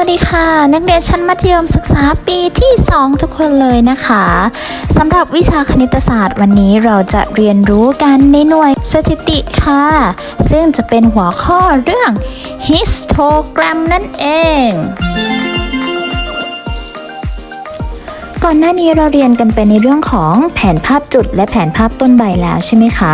วัสดีค่ะ นักเรียนชั้นมัธยมศึกษาปีที่ 2 ทุกคนเลยนะคะสำหรับวิชาคณิตศาสตร์ วันนี้เราจะเรียนรู้กันในหน่วยสถิติค่ะ ซึ่งจะเป็นหัวข้อเรื่อง histogram นั่นเอง ก่อนหน้านี้เราเรียนกันไปในเรื่องของแผนภาพจุดและแผนภาพต้นใบแล้วใช่ไหมคะ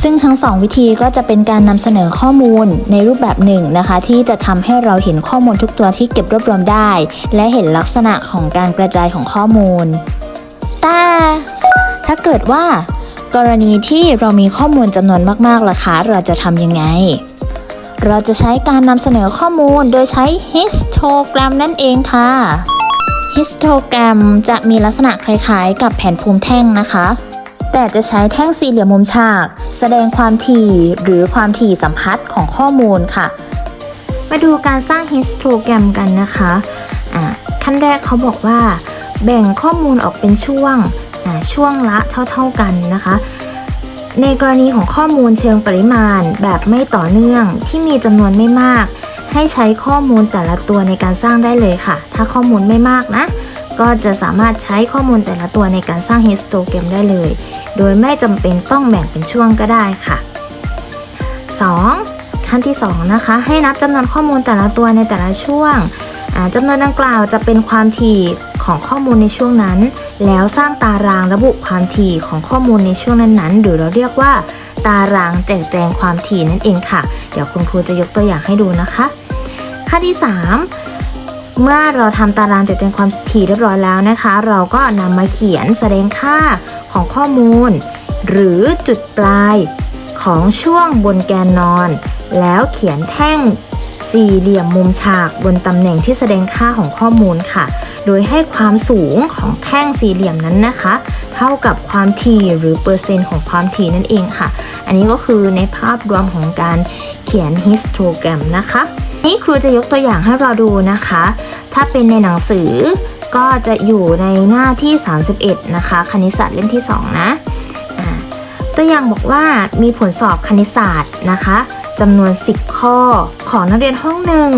ซึ่งทั้งสองวิธีก็จะเป็นการนำเสนอข้อมูลในรูปแบบหนึ่งนะคะ ที่จะทำให้เราเห็นข้อมูลทุกตัวที่เก็บรวบรวมได้ และเห็นลักษณะของการกระจายของข้อมูลแต่ถ้าเกิดว่า กรณีที่เรามีข้อมูลจำนวนมากๆล่ะคะเราจะทำยังไง เราจะใช้การนำเสนอข้อมูลโดยใช้ histogram นั่นเองค่ะ histogram จะมีลักษณะคล้ายๆ กับแผนภูมิแท่งนะคะ แต่จะใช้แท่งสี่เหลี่ยมมุมฉาก แสดงความถี่หรือความถี่สัมพัทธ์ของข้อมูลค่ะ มาดูการสร้าง histogram กันนะคะอ่าขั้นแรกเขาบอกว่า แบ่งข้อมูลออกเป็นช่วงช่วงละเท่า ๆกันนะคะ ในกรณีของข้อมูลเชิงปริมาณแบบไม่ต่อเนื่องที่มีจำนวนไม่มาก ให้ใช้ข้อมูลแต่ละตัวในการสร้างได้เลยค่ะ ถ้าข้อมูลไม่มากนะ ก็จะสามารถใช้ข้อมูลแต่ละตัวในการสร้าง histogram ได้เลย โดยไม่จำเป็นต้องแบ่งเป็นช่วงก็ได้ค่ะ 2. ขั้นที่ 2 นะคะ ให้นับจำนวนข้อมูลแต่ละตัวในแต่ละช่วงจำนวนดังกล่าวจะเป็นความถี่ของข้อมูลในช่วงนั้น แล้วสร้างตารางระบุความถี่ของข้อมูลในช่วงนั้นๆ หรือเราเรียกว่า ตารางแจกแจงความถี่นั่นเองค่ะ เดี๋ยวคุณครูจะยกตัวอย่างให้ดูนะคะ ขั้นที่ 3 เมื่อเราทำตารางแจกแจงความถี่เรียบร้อยแล้วนะคะ เราก็นำมาเขียนแสดงค่าของข้อมูล หรือจุดปลายของช่วงบนแกนนอน แล้วเขียนแท่งสี่เหลี่ยมมุมฉากบนตำแหน่งที่แสดงค่าของข้อมูลค่ะ โดยให้ความสูงของแท่งสี่เหลี่ยมนั้นนะคะ เท่ากับความถี่หรือเปอร์เซ็นต์ของความถี่นั่นเองค่ะ อันนี้ก็คือในภาพรวมของการเขียน histogram นะคะ นี่ครูจะยกตัวอย่างให้เราดูนะคะ ถ้าเป็นในหนังสือก็จะอยู่ในหน้าที่ 31 นะคะ คณิตศาสตร์เล่มที่ 2 นะตัวอย่างบอกว่ามีผลสอบคณิตศาสตร์นะคะจำนวน 10 ข้อของนักเรียนห้องหนึ่ง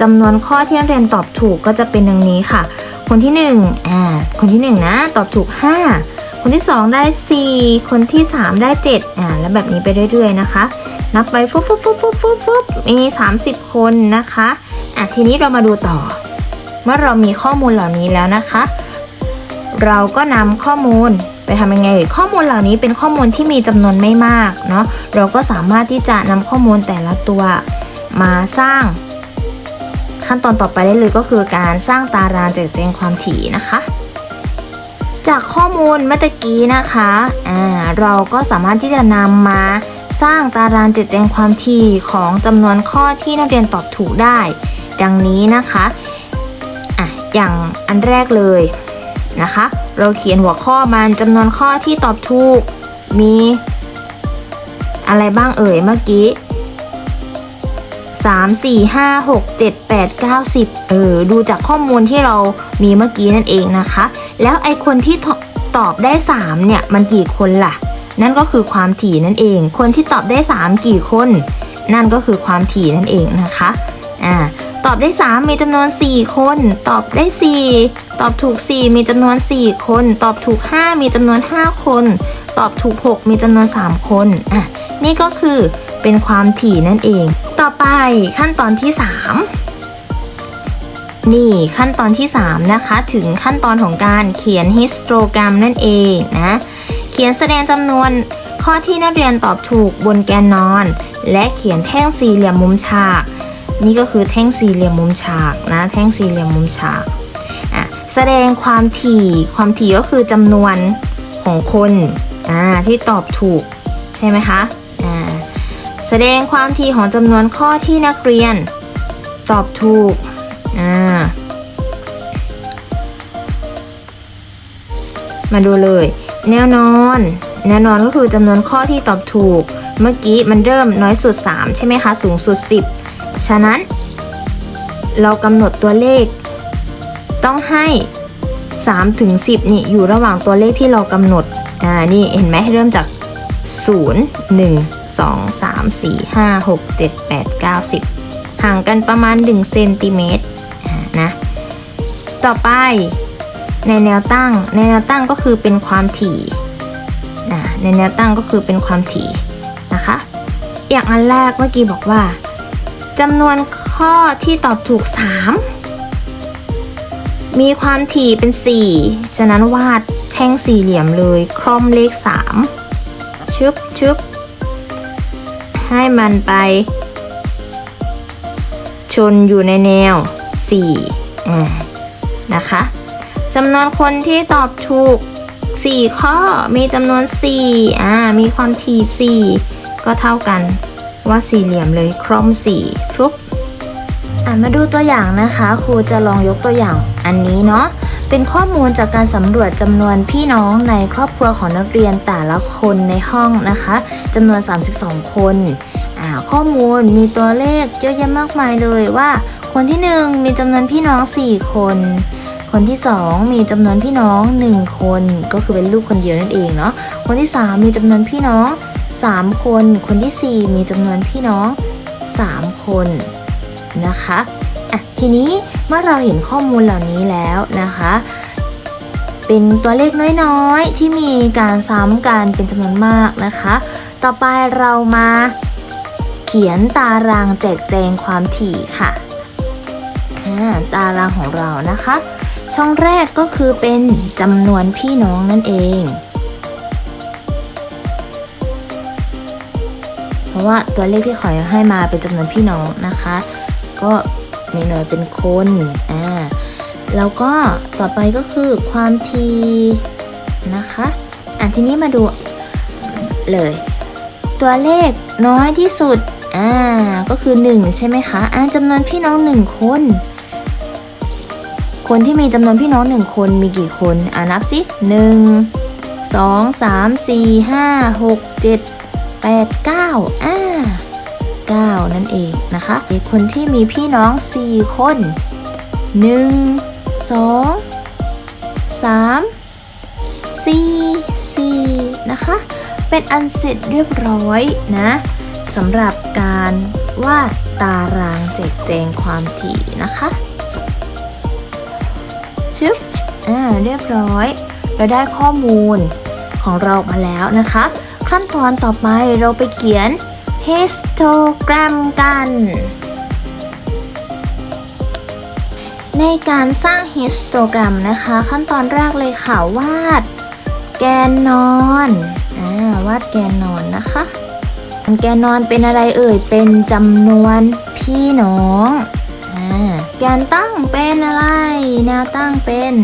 จำนวนข้อที่นักเรียนตอบถูกก็จะเป็นดังนี้ค่ะ คนที่1อ่าคนที่ 1 นะ ตอบถูก 5 คนที่ 2 ได้ 4 คนที่ 3 ได้7อ่าแล้วแบบนี้ไปเรื่อยๆนะคะ นับไปปุ๊บปุ๊บปุ๊บปุ๊บปุ๊บปุ๊บมี 30 คนนะคะอะทีนี้เรามาดูต่อ เมื่อเรามีข้อมูลเหล่านี้แล้วนะคะ เราก็นำข้อมูลไปทำยังไง ข้อมูลเหล่านี้เป็นข้อมูลที่มีจำนวนไม่มากเนาะเราก็สามารถที่จะนำข้อมูลแต่ละตัวมาสร้าง ขั้นตอนต่อไปได้เลยก็คือการสร้างตารางแจกแจงความถี่นะคะจากข้อมูลเมื่อกี้นะคะ อ่า เราก็สามารถที่จะนำมา สร้างตารางแจกแจงความถี่ของจำนวนข้อที่นักเรียนตอบถูกได้ ดังนี้นะคะอะอย่างอันแรกเลยนะคะ เราเขียนหัวข้อมันจำนวนข้อที่ตอบถูก มี อะไรบ้างเอ่ยเมื่อกี้3 4 5 6 7 8 9 10เออดูจากข้อมูลที่เรามีเมื่อกี้นั่นเองนะคะ แล้วไอคนที่ตตอบได้ 3 เนี่ย มันกี่คนล่ะ นั่นก็คือความถี่นั่นเอง คนที่ตอบได้ 3 กี่คน นั่นก็คือความถี่นั่นเองนะคะอ่าตอบได้ 3 มีจำนวน 4 คน ตอบได้ 4 ตอบถูก 4 มีจำนวน 4 คน ตอบถูก 5 มีจำนวน 5 คน ตอบถูก 6 มีจำนวน 3 คนอะนี่ก็คือเป็นความถี่นั่นเอง ต่อไปขั้นตอนที่ 3 นี่ขั้นตอนที่ 3 นะคะ ถึงขั้นตอนของการเขียน histogram นั่นเองนะ ขียนแสดงจำนวนข้อที่นักเรียนตอบถูกบนแกนนอน และเขียนแท่งสี่เหลี่ยมมุมฉาก นี่ก็คือแท่งสี่เหลี่ยมมุมฉากนะแท่งสี่เหลี่ยมมุมฉากอะแสดงความถี่ความถี่ก็คือจำนวนของคนอ่าที่ตอบถูกใช่ไหมคะอ่าแสดงความถี่ของจำนวนข้อที่นักเรียนตอบถูกอ่ามาดูเลย แนวนอน แนวนอนก็คือจำนวนข้อที่ตอบถูก เมื่อกี้มันเริ่มน้อยสุด 3 ใช่ไหมคะ สูงสุด 10 ฉะนั้น เรากำหนดตัวเลข ต้องให้3ถึง10 นี่อยู่ระหว่างตัวเลขที่เรากำหนด อ่า นี่เห็นไหมเริ่มจาก 0 1 2 3 4 5 6 7 8 9 10 ห่างกันประมาณ 1 เซนติเมตรนะ ต่อไป ในแนวตั้ง ในแนวตั้งก็คือเป็นความถี่นะในแนวตั้งก็คือเป็นความถี่นะคะ อย่างอันแรกเมื่อกี้บอกว่าจำนวนข้อที่ตอบถูก 3 มีความถี่เป็น 4 ฉะนั้นวาดแท่งสี่เหลี่ยมเลยคร่อมเลข 3 ชึบชึบให้มันไป ชนอยู่ในแนว4อ่านะคะ จำนวนคนที่ตอบถูก 4 ข้อมีจำนวน 4 อ่า มีความถี่4 ก็เท่ากันว่าสี่เหลี่ยมเลยคร่อม4ฟุบอ่ามาดูตัวอย่างนะคะ ครูจะลองยกตัวอย่างอันนี้เนาะเป็นข้อมูลจากการสำรวจจำนวนพี่น้องในครอบครัวของนักเรียนแต่ละคนในห้องนะคะจำนวน 32 คนอ่าข้อมูลมีตัวเลขเยอะแยะมากมายเลยว่า คนที่ 1 มีจำนวนพี่น้อง 4 คน คนที่ 2 มีจำนวนพี่น้อง 1 คนก็คือเป็นลูกคนเดียวนั่นเองเนาะคนที่ 3 มีจำนวนพี่น้อง 3 คน คนทีสี่4 มีจำนวนพี่น้อง 3 คนนะคะอะทีนี้เมื่อเราเห็นข้อมูลเหล่านี้แล้วนะคะ เป็นตัวเลขน้อยๆ ที่มีการซ้ำกันเป็นจำนวนมากนะคะ ต่อไปเรามาเขียนตารางแจกแจงความถี่ค่ะอ่าตารางของเรานะคะ ช่องแรกก็คือเป็นจำนวนพี่น้องนั่นเอง เพราะว่าตัวเลขที่ขอให้มาเป็นจำนวนพี่น้องนะคะ ก็มีหน่วยเป็นคนอ่าแล้วก็ต่อไปก็คือความทีนะคะอะทีนี้มาดูเลย ตัวเลขน้อยที่สุดอ่าก็คือ 1 ใช่ไหมคะอ่าจำนวนพี่น้อง 1 คน คนที่มีจำนวนพี่น้อง1คนมีกี่คน อ่านับสิหนึ่งสองสามสี่ห้าหกเจ็ดแปดเก้าอ่าเก้านั่นเองนะคะคนที่มีพี่น้อง4คนหนึ่งสองสามสี่สี่นะคะ เป็นอันเสร็จเรียบร้อยนะสำหรับการวาดตารางแจกแจงความถี่นะคะ อ่าเรียบร้อยเราได้ข้อมูลของเรามาแล้วนะคะ ขั้นตอนต่อไปเราไปเขียน histogram กัน ในการสร้าง histogram นะคะ ขั้นตอนแรกเลยค่ะวาด แกนนอนอาวาดแกนนอนนะคะแกนนอนเป็นอะไรเอ่ย เป็นจำนวนพี่น้องอแกนตั้งเป็นอะไร แนวตั้งเป็น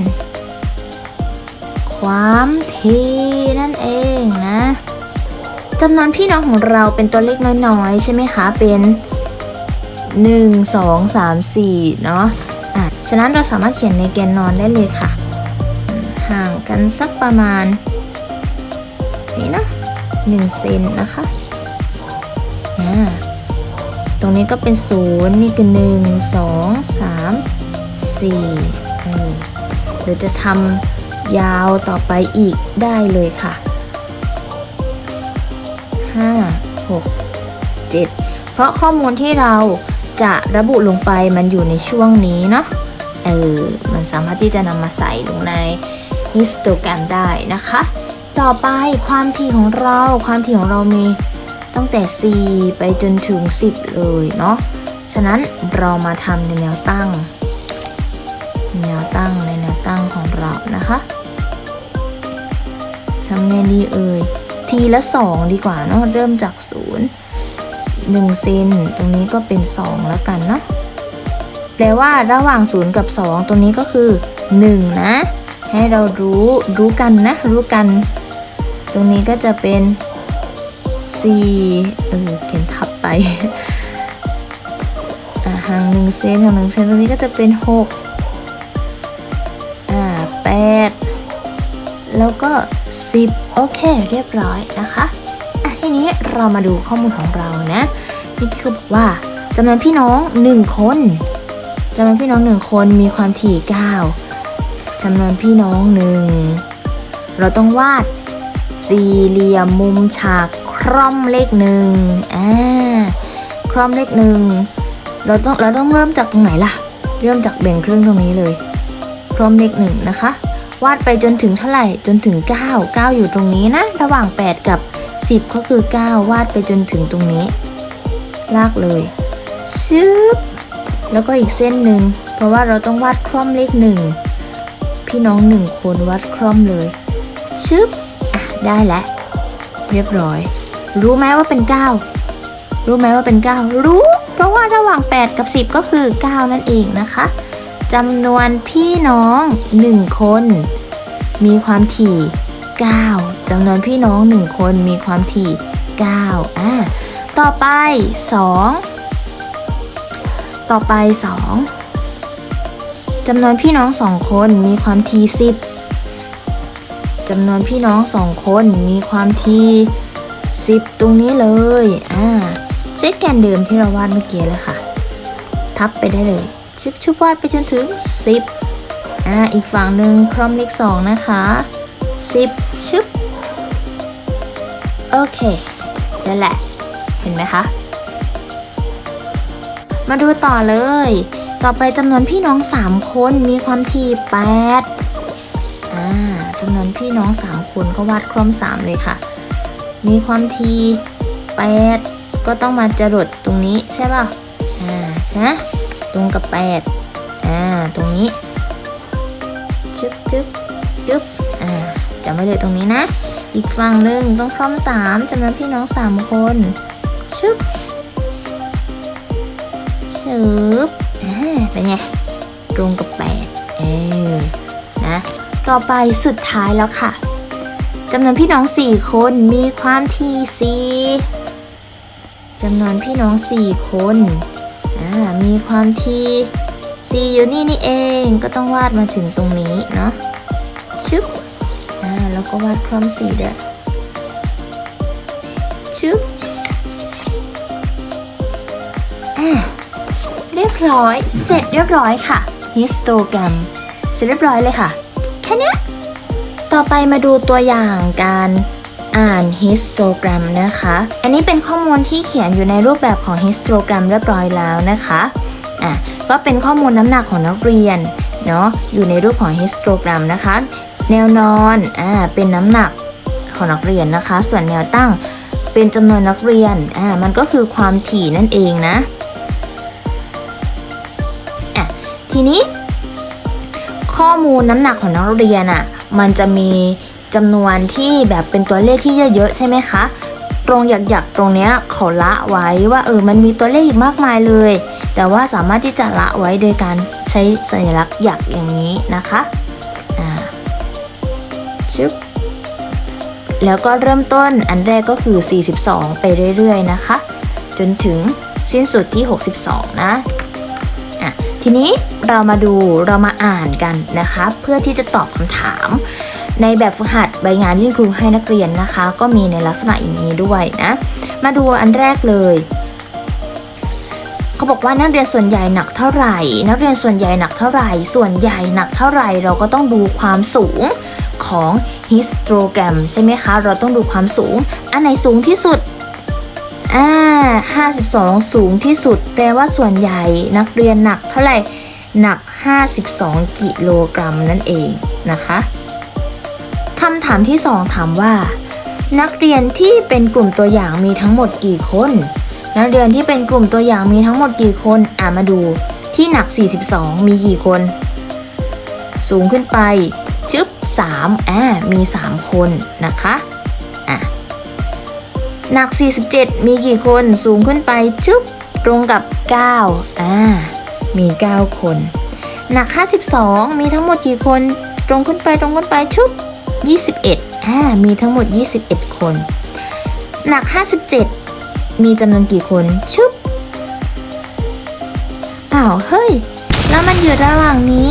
ความทีนั่นเองนะจำนวนพี่น้องของเราเป็นตัวเลขน้อยๆ ใช่ไหมคะ เป็น 1 2 3 4 เนาะอะฉะนั้นเราสามารถเขียนในแกนนอนได้เลยค่ะ ห่างกันสักประมาณ นี่นะ1เซนนะคะ อ่า ตรงนี้ก็เป็นศูนย์นี่คือหนึ่งสองสามสี่เออเดี๋ยวจะทำ ยาวต่อไปอีกได้เลยค่ะห้าหกเจ็ดเพราะข้อมูลที่เราจะระบุลงไปมันอยู่ในช่วงนี้เนาะเออมันสามารถที่จะนำมาใส่ลงในฮิสโตแกรมได้นะคะ ต่อไปความถี่ของเราความถี่ของเรามีตั้งแต่ 4 ไปจนถึง 10 เลยเนาะ ฉะนั้นเรามาทำในแนวตั้ง แนวตั้งในแนวตั้งของ เรานะคะทำไงดีเอ่ย ทีละ 2 ดีกว่าเนาะเริ่มจาก 0 1เซนตรงนี้ก็เป็น 2 แล้วกันเนาะแปลว่าระหว่าง 0 กับ 2 ตรงนี้ก็คือ 1 นะ ให้เรารู้รู้กันนะ รู้กัน ตรงนี้ก็จะเป็นสี่เออเขียนทับไปอ่าห่างหนึ่งเซนห่างหนึ่งเซนตรงนี้ก็จะเป็นห 8 แล้วก็ 10 โอเค เรียบร้อยนะคะอะทีนี้เรามาดูข้อมูลของเรานะนี่คือบอกว่าจำนวนพี่น้อง 1 คนจำนวนพี่น้อง 1 คนมีความถี่ 9จำนวนพี่น้องหนึ่งเราต้องวาดสี่เหลี่ยมมุมฉากคร่อมเลขหนึ่งอ่าคร่อมเลขหนึ่งเราต้องเราต้องเริ่มจากตรงไหนล่ะ เริ่มจากแบ่งครึ่งตรงนี้เลย พร้อมเลขหนึ่งนะคะ วาดไปจนถึงเท่าไหร่จนถึง 9 9 อยู่ตรงนี้นะ ระหว่าง 8 กับ 10 ก็คือ 9 วาดไปจนถึงตรงนี้ ลากเลยชึบแล้วก็อีกเส้นหนึ่งเพราะว่าเราต้องวาดคล่อมเลขหนึ่งพี่น้องหนึ่งคนวาดคล่อมเลยชึบอะได้แล้วเรียบร้อย รู้ไหมว่าเป็น 9 รู้ไหมว่าเป็น 9 รู้ เพราะว่าระหว่าง 8 กับ 10 ก็คือ 9 นั่นเองนะคะ จำนวนพี่น้อง 1 คน มีความถี่ 9จำนวนพี่น้อง 1 คนมีความถี่ 9 อ่า ต่อไป 2 ต่อไป 2จำนวนพี่น้อง 2 คนมีความถี่ 10จำนวนพี่น้อง 2 คนมีความถี่10 ตรงนี้เลย อ่าเซตแกนเดิมที่เราวาดเมื่อกี้เลยค่ะ ทับไปได้เลย ชิบชุบวาดไปจนถึง 10 อ่า อีกฝั่งหนึ่งครอมเลข2นะคะ 10 ชึบ โอเค นั่นแหละ เห็นไหมคะ มาดูต่อเลย ต่อไปจำนวนพี่น้อง 3 คนมีความถี่ 8 อ่าจำนวนพี่น้อง 3 คนก็วาดครอม 3 เลยค่ะ มีความถี่8ก็ต้องมาจรดตรงนี้ใช่ป่ะ อ่าใช่ไหม ตรงกับ 8 อ่า ตรงนี้ จึ๊บจึ๊บจึ๊บอ่าจำไว้เลยตรงนี้นะ อีกฝั่งหนึ่งต้องคล่อมสามจำนวนพี่น้องสามคน ชึบชึบอ่าเป็นไง ตรงกับ 8 เออ นะ ต่อไปสุดท้ายแล้วค่ะจำนวนพี่น้อง 4 คนมีความที่4จำนวนพี่น้อง 4 คน มีความที่ C อยู่นี่นี่เองก็ต้องวาดมาถึงตรงนี้เนาะชึบอ่าแล้วก็วาดคล่อมสีด้วยชึบอ่าเรียบร้อย เสร็จเรียบร้อยค่ะ histogram เสร็จเรียบร้อยเลยค่ะ แค่นี้ต่อไปมาดูตัวอย่างการ อ่าน histogram นะคะ อันนี้เป็นข้อมูลที่เขียนอยู่ในรูปแบบของ histogram เรียบร้อยแล้วนะคะอะก็เป็นข้อมูลน้ำหนักของนักเรียนเนาะอยู่ในรูปของ histogram นะคะ แนวนอนอ่าเป็นน้ำหนักของนักเรียนนะคะ ส่วนแนวตั้งเป็นจำนวนนักเรียนอ่ามันก็คือความถี่นั่นเองนะอะทีนี้ ข้อมูลน้ำหนักของนักเรียนอะ่ะมันจะมี จำนวนที่แบบเป็นตัวเลขที่เยอะๆใช่ไหมคะ ตรงหยักๆตรงเนี้ยเขาละไว้ว่าเออมันมีตัวเลขอีกมากมายเลย แต่ว่าสามารถที่จะละไว้โดยการใช้สัญลักษณ์หยักอย่างนี้นะคะอ่าชึบแล้วก็เริ่มต้นอันแรกก็คือ 42 ไปเรื่อยๆนะคะ จนถึงสิ้นสุดที่ 62 นะอะทีนี้เรามาดูเรามาอ่านกันนะคะ เพื่อที่จะตอบคำถาม ในแบบฝึกหัดใบงานที่ครูให้นักเรียนนะคะ ก็มีในลักษณะอย่างนี้ด้วยนะ มาดูอันแรกเลยเขาบอกว่านักเรียนส่วนใหญ่หนักเท่าไหร่ นักเรียนส่วนใหญ่หนักเท่าไหร่ ส่วนใหญ่หนักเท่าไหร่ เราก็ต้องดูความสูงของฮิสโตรแกรมใช่ไหมคะ เราต้องดูความสูง อันไหนสูงที่สุดอ่า52 สูงที่สุด แปลว่าส่วนใหญ่นักเรียนหนักเท่าไหร่ หนัก 52 กิโลกรัมนั่นเองนะคะ คำถามที่ 2 ถามว่า นักเรียนที่เป็นกลุ่มตัวอย่างมีทั้งหมดกี่คน นักเรียนที่เป็นกลุ่มตัวอย่างมีทั้งหมดกี่คนอ่ามาดูที่หนัก 42 มีกี่คน สูงขึ้นไปชึบ3อ่ามี 3 คนนะคะอะหนัก 47 มีกี่คนสูงขึ้นไปชึบตรงกับ 9อ่ามี 9 คน หนัก 52 มีทั้งหมดกี่คน ตรงขึ้นไปตรงขึ้นไปชุบ 21อ่ามีทั้งหมด 21 คน หนัก 57 มีจำนวนกี่คนชุบอ้าวเฮ้ย แล้วมันอยู่ระหว่างนี้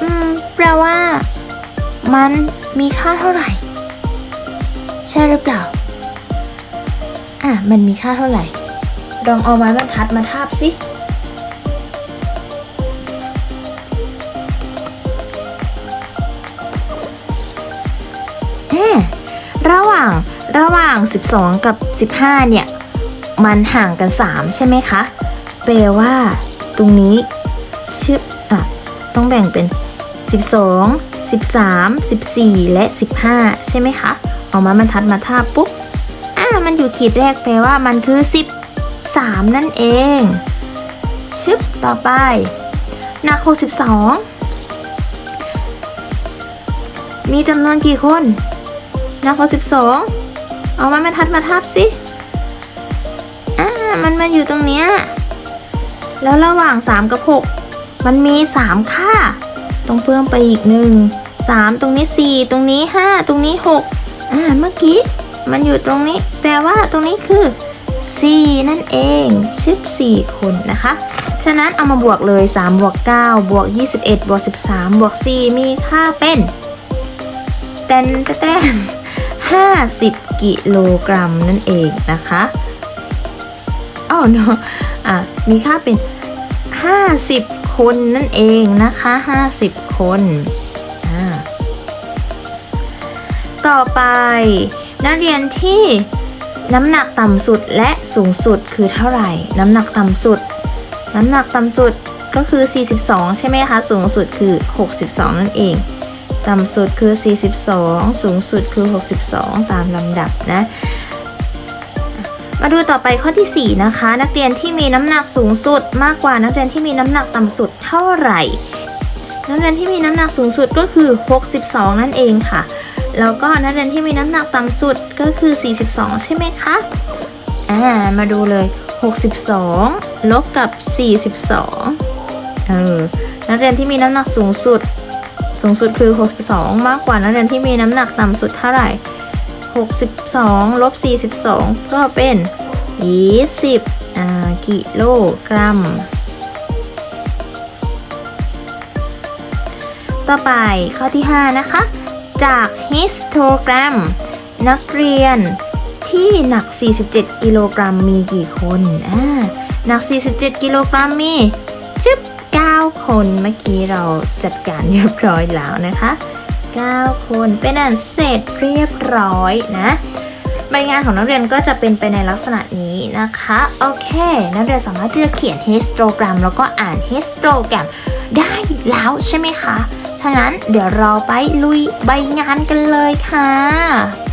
อืมแปลว่า มันมีค่าเท่าไหร่ ใช่หรือเปล่า อะ มันมีค่าเท่าไหร่ลองเอาไม้บรรทัดมาทาบสิ ระหว่าง 12 กับ 15 เนี่ย มันห่างกัน 3 ใช่ไหมคะ แปลว่า ตรงนี้ชึบอะต้องแบ่งเป็น 12 13 14 และ 15 ใช่ไหมคะ เอาม้บรรทัดมาทาบปุ๊บ อ่า มันอยู่ขีดแรกแปลว่ามันคือ 13 นั่นเอง ชึบ ต่อไปหนัก62มีจำนวนกี่คนหนัก62 เอาไม้บรรทัดมาทาบสิ อ่า มันมาอยู่ตรงเนี้ย แล้วระหว่าง 3 กับ 6 มันมี 3 ค่า ต้องเพิ่มไปอีกหนึ่ง3ตรงนี้ 4 ตรงนี้ 5 ตรงนี้ 6 อ่า เมื่อกี้ มันอยู่ตรงนี้ แปลว่าตรงนี้คือ 4 นั่นเองชึบ4คนนะคะ ฉะนั้นเอามาบวกเลย 3 บวก 9 บวก 21 บวก 13 บวก 4 มีค่าเป็น แตนแตน 50 กิโลกรัมนั่นเองนะคะอ้าวเนาะอะมีค่าเป็น 50 คนนั่นเองนะคะ 50 คนอ่าต่อไป นักเรียนที่น้ำหนักต่ำสุดและสูงสุดคือเท่าไหร่ น้ำหนักต่ำสุด น้ำหนักต่ำสุดก็คือ 42 ใช่ไหมคะ สูงสุดคือ 62 นั่นเอง ต่ำสุดคือ 42 สูงสุดคือ 62 ตามลำดับนะ มาดูต่อไปข้อที่ 4 นะคะ นักเรียนที่มีน้ำหนักสูงสุด มากกว่านักเรียนที่มีน้ำหนักต่ำสุดเท่าไหร่ นักเรียนที่มีน้ำหนักสูงสุดก็คือ 62 นั่นเองค่ะ แล้วก็นักเรียนที่มีน้ำหนักต่ำสุดก็คือ 42 ใช่ไหมคะอ่ามาดูเลย 62 ลบกับ 42เออนักเรียนที่มีน้ำหนักสูงสุด สูงสุดคือ 62 มากกว่านักเรียนที่มีน้ำหนักต่ำสุดเท่าไหร่ 62 ลบ 42 ก็เป็น 20กิโลกรัม ต่อไปข้อที่ 5 นะคะ จาก histogram นักเรียนที่หนัก 47 กิโลกรัมมีกี่คน อ่า หนัก 47 กิโลกรัมมีจึ๊บ 9 คนเมื่อกี้เราจัดการเรียบร้อยแล้วนะคะ 9 คนเป็นอันเสร็จเรียบร้อยนะใบงานของนักเรียนก็จะเป็นไปในลักษณะนี้นะคะ โอเค นักเรียนสามารถที่จะเขียน histogram แล้วก็อ่าน histogram ได้แล้วใช่ไหมคะ ฉะนั้นเดี๋ยวเราไปลุยใบงานกันเลยค่ะ